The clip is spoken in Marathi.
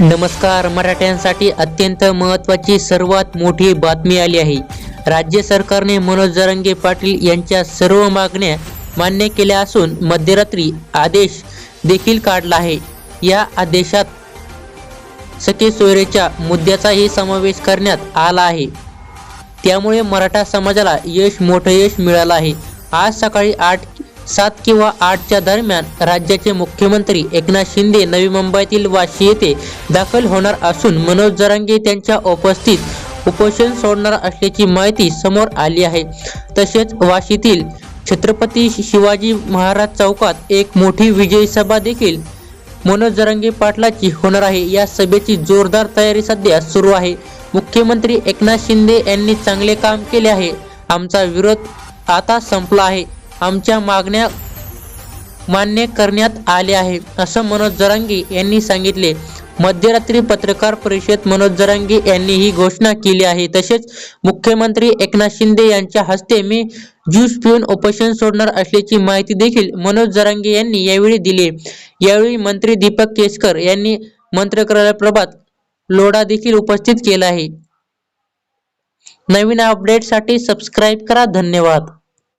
नमस्कार. मराठ्यांसाठी अत्यंत महत्त्वाची सर्वात मोठी बातमी आली आहे. राज्य सरकारने मनोज जरंगे पाटील यांच्या सर्व मागण्या मान्य केल्या असून मध्यरात्री आदेश देखील काढला आहे. या आदेशात सखे सोयरेच्या मुद्द्याचाही समावेश करण्यात आला आहे. त्यामुळे मराठा समाजाला यश मोठं यश मिळालं आहे. आज सकाळी आठ सात किंवा आठच्या दरम्यान राज्याचे मुख्यमंत्री एकनाथ शिंदे नवी मुंबईतील वाशी येथे दाखल होणार असून मनोज जरांगे त्यांच्या उपस्थित उपोषण सोडणार असल्याची माहिती समोर आली आहे. तसेच वाशीतील छत्रपती शिवाजी महाराज चौकात एक मोठी विजयी सभा देखील मनोज जरांगे पाटलाची होणार आहे. या सभेची जोरदार तयारी सध्या सुरू आहे. मुख्यमंत्री एकनाथ शिंदे यांनी चांगले काम केले आहे. आमचा विरोध आता संपला आहे. आमच्या मागण्या मान्य करण्यात आले आहे असं मनोज जरांगे यांनी सांगितले. मध्यरात्री पत्रकार परिषदेत मनोज जरांगे यांनी ही घोषणा केली आहे. तसेच मुख्यमंत्री एकनाथ शिंदे यांच्या हस्ते मी ज्यूस पिऊन उपोषण सोडणार असल्याची माहिती देखील मनोज जरांगे यांनी यावेळी दिली. यावेळी मंत्री दीपक केसकर यांनी मंत्रकालय प्रभात लोढा देखील उपस्थित केला आहे. नवीन अपडेटसाठी सबस्क्राईब करा. धन्यवाद.